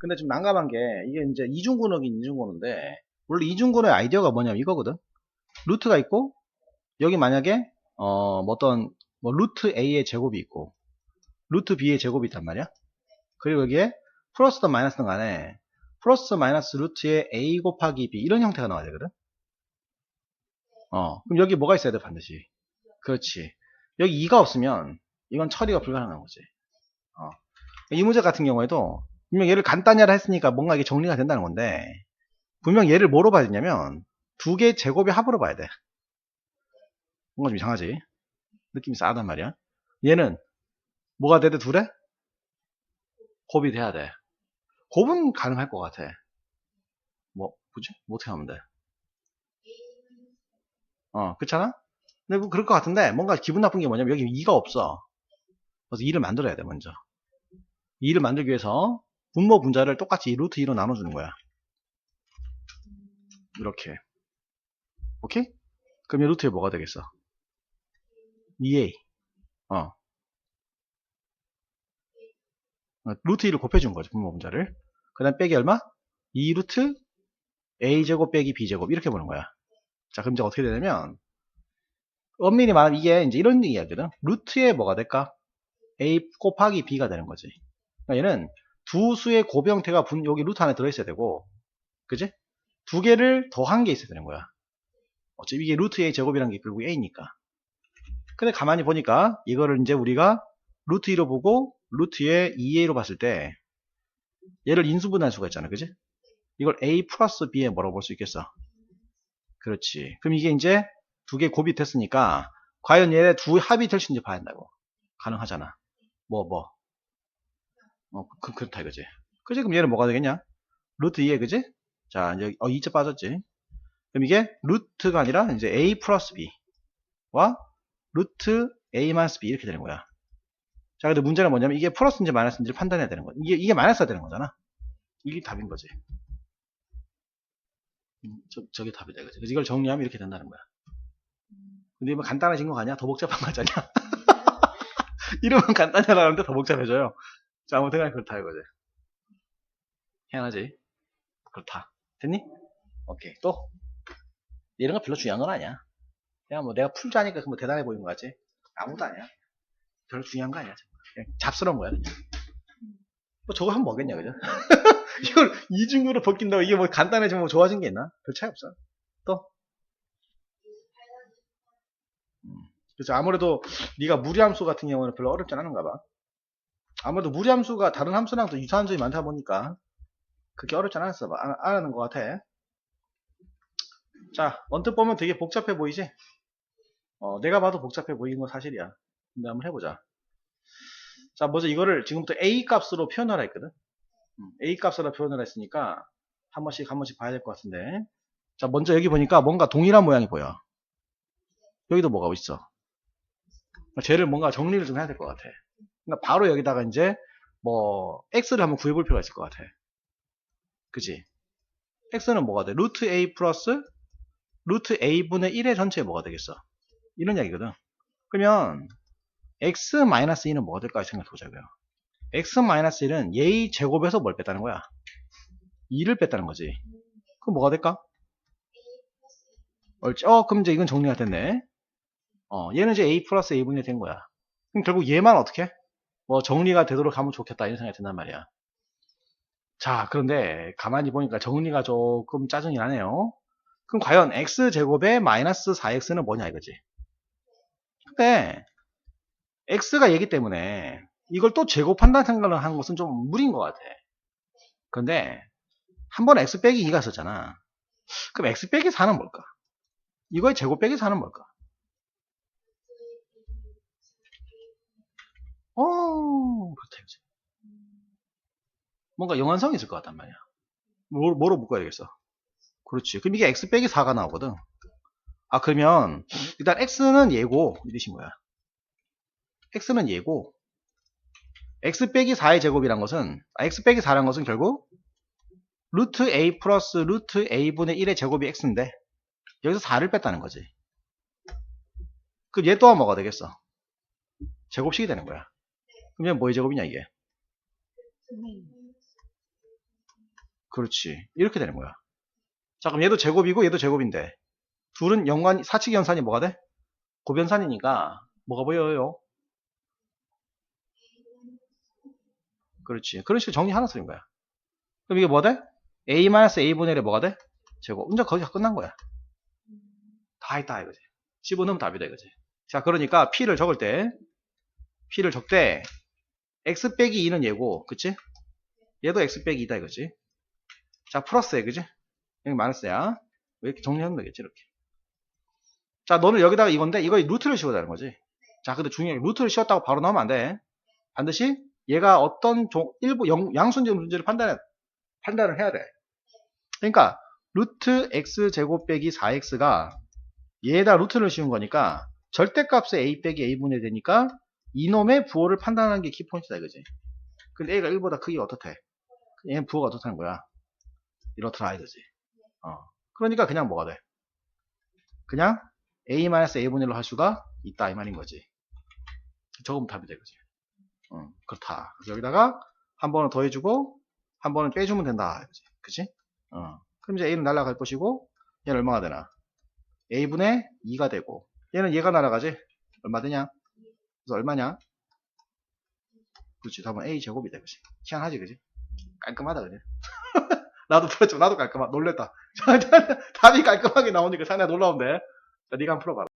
근데 좀 난감한 게 이게 이제 이중근호긴 이중근호인데 원래 이중근호의 아이디어가 뭐냐면 이거거든. 루트가 있고 여기 만약에 어, 뭐 어떤 뭐 루트 a의 제곱이 있고 루트 b의 제곱이 있단 말이야. 그리고 여기에 플러스든 마이너스든 간에 플러스 마이너스 루트의 a 곱하기 b 이런 형태가 나와야 되거든. 어, 그럼 여기 뭐가 있어야 돼 반드시. 그렇지. 여기 2가 없으면 이건 처리가 불가능한 거지. 어. 이 문제 같은 경우에도 분명 얘를 간단히 하라 했으니까 뭔가 이게 정리가 된다는 건데 분명 얘를 뭐로 봐야 되냐면 두 개의 제곱의 합으로 봐야 돼. 뭔가 좀 이상하지? 느낌이 싸단 말이야. 얘는 뭐가 돼 둘에? 곱이 돼야 돼. 곱은 가능할 것 같아. 뭐 뭐지? 뭐 어떻게 하면 돼? 어 그렇잖아? 근데 뭐 그럴 것 같은데 뭔가 기분 나쁜 게 뭐냐면 여기 2가 없어. 그래서 2를 만들어야 돼 먼저. 2를 만들기 위해서 분모 분자를 똑같이 루트 2로 나눠주는 거야. 이렇게. 오케이? 그럼 이 루트에 뭐가 되겠어? 2a. 어. 어, 루트 2를 곱해준 거지, 분모 분자를. 그 다음 빼기 얼마? 2 루트 a제곱 빼기 b제곱. 이렇게 보는 거야. 자, 그럼 이제 어떻게 되냐면, 엄밀히 말하면 이게 이제 이런 이야기거든. 루트에 뭐가 될까? a 곱하기 b가 되는 거지. 그러니까 얘는 두 수의 곱 형태가 분, 여기 루트 안에 들어있어야 되고, 그지? 두 개를 더한 게 있어야 되는 거야. 어차피 이게 루트 a 제곱이라는 게 결국 a니까. 근데 가만히 보니까 이거를 이제 우리가 루트 2로 보고 루트의 2a로 봤을 때 얘를 인수분할 수가 있잖아. 그지? 이걸 a 플러스 b에 뭐라고 볼 수 있겠어? 그렇지. 그럼 이게 이제 두 개 곱이 됐으니까 과연 얘네 두 합이 될수 있는지 봐야 한다고. 가능하잖아. 뭐, 뭐. 어, 그, 그렇다 이거지. 그지? 그럼 얘는 뭐가 되겠냐? 루트 2에, 그지? 자, 이제, 어, 2자 빠졌지. 그럼 이게 루트가 아니라 이제 a 플러스 b와 루트 a 마이너스 b 이렇게 되는 거야. 자, 근데 문제는 뭐냐면 이게 플러스인지 마이너스인지를 판단해야 되는 거야. 이게, 이게 마이너스가 되는 거잖아. 이게 답인 거지. 음, 저, 저게. 그지? 그래서 이걸 정리하면 이렇게 된다는 거야. 근데 이거 간단해진 거 아니야? 더 복잡한 거 아니야? 이름은 간단히 하라는데 더 복잡해져요. 자, 아무튼 간에 그렇다 이거지. 희한하지? 그렇다. 됐니? 오케이. 또? 이런 거 별로 중요한 건 아니야. 그냥 뭐 내가 풀자니까 뭐 대단해 보이는 거 같지? 아무도 아니야. 별로 중요한 거 아니야. 잡스러운 거야, 그냥. 뭐 저거 하면 뭐겠냐, 그죠? 이걸 이중으로 벗긴다고 이게 뭐 간단해지면 뭐 좋아진 게 있나? 별 차이 없어. 또? 음. 그래서 아무래도 네가 무리함수 같은 경우는 별로 어렵지 않은가 봐. 아무래도 무리함수가 다른 함수랑 또 유사한 점이 많다 보니까 그렇게 어렵지 않았어 하는 것 같아. 자, 언뜻 보면 되게 복잡해 보이지? 어, 내가 봐도 복잡해 보이는 건 사실이야. 근데 한번 해보자. 자, 먼저 이거를 지금부터 A 값으로 표현하라 했거든? 음, A 값으로 표현을 했으니까 한 번씩 한 번씩 봐야 될 것 같은데. 자, 먼저 여기 보니까 뭔가 동일한 모양이 보여. 여기도 뭐가 있어. 쟤를 뭔가 정리를 좀 해야 될 것 같아. 그러니까 바로 여기다가 이제 뭐 x를 한번 구해볼 필요가 있을 것 같아. 그지? x는 뭐가 돼? 루트 a 플러스 루트 a분의 1의 전체에 뭐가 되겠어? 이런 이야기거든. 그러면 x 마이너스 2는 뭐가 될까 생각해 보자고요. x 마이너스 1은 a 제곱에서 뭘 뺐다는 거야? 2를 뺐다는 거지. 그럼 뭐가 될까? 옳지. 어, 그럼 이제 이건 정리가 됐네. 어, 얘는 이제 a 플러스 a분이 된 거야. 그럼 결국 얘만 어떻게? 뭐 정리가 되도록 하면 좋겠다 이런 생각이 든단 말이야. 자, 그런데 가만히 보니까 정리가 조금 짜증이 나네요. 그럼 과연 x제곱에 마이너스 4x는 뭐냐 이거지. 근데 x가 얘기 때문에 이걸 또 제곱한다는 생각을 하는 것은 좀 무리인 것 같아. 근데 한 번 x 빼기 2가 썼잖아. 그럼 x 빼기 4는 뭘까? 이거의 제곱 빼기 4는 뭘까? 어, 그렇다 이거지. 뭔가 영환성이 있을 것 같단 말이야. 뭐, 뭐로 묶어야 되겠어? 그렇지. 그럼 이게 x 빼기 4가 나오거든. 아, 그러면, 일단 x는 예고, 이러신 거야. x는 예고, x 빼기 4의 제곱이란 것은, 아, x 빼기 4란 것은 결국, 루트 a 플러스 루트 a분의 1의 제곱이 x인데, 여기서 4를 뺐다는 거지. 그럼 얘 또한 뭐가 되겠어? 제곱식이 되는 거야. 얘 뭐의 제곱이냐, 이게? 그렇지. 이렇게 되는 거야. 자, 그럼 얘도 제곱이고 얘도 제곱인데 둘은 연관 사칙 연산이 뭐가 돼? 고변산이니까 뭐가 보여요? 그렇지. 그런 식으로 정리하나 쓰는 거야. 그럼 이게 뭐가 돼? a-a분의 1에 뭐가 돼? 제곱. 이제 거기가 끝난 거야. 다 있다 이거지. 집어넣으면 답이다 이거지. 자, 그러니까 p를 적을 때 p를 적때 x 빼기 2는 얘고, 그치? 얘도 x 빼기 2다 이거지. 자, 플러스에 그지? 여기 마이너스야. 이렇게 정리하면 되겠지 이렇게. 자, 너는 여기다가 이건데 이거 루트를 씌워자는 거지. 자, 근데 중요한 게 루트를 씌웠다고 바로 나오면 안 돼. 반드시 얘가 어떤 종, 일부 영, 양수인지 문제를 판단해, 판단을 해야 돼. 그러니까 루트 x 제곱 빼기 4x가 얘에다 루트를 씌운 거니까 절대값의 a 빼기 a분의 되니까 이놈의 부호를 판단하는 게 키포인트다 이거지. 근데 a가 1보다 크기가 어떻대? 얘는 부호가 어떻다는 거야? 이렇더라 이거지. 어. 그러니까 그냥 뭐가 돼? 그냥 a-a분의 1로 할 수가 있다 이 말인 거지. 적으면 답이다 이거지. 어, 그렇다. 그래서 여기다가 한 번은 더해주고 한 번은 빼주면 된다 이거지. 그치? 어. 그럼 이제 a는 날아갈 것이고 얘는 얼마가 되나? a분의 2가 되고 얘는 얘가 날아가지? 얼마 되냐? 그래서 얼마냐? 그렇지. 답은 a 제곱이 돼. 그치? 희한하지 그지? 깔끔하다 그지? 나도 풀었죠. 나도 깔끔하. 놀랬다. 답이 깔끔하게 나오니까 상당히 놀라운데. 자, 네가 한번 풀어봐.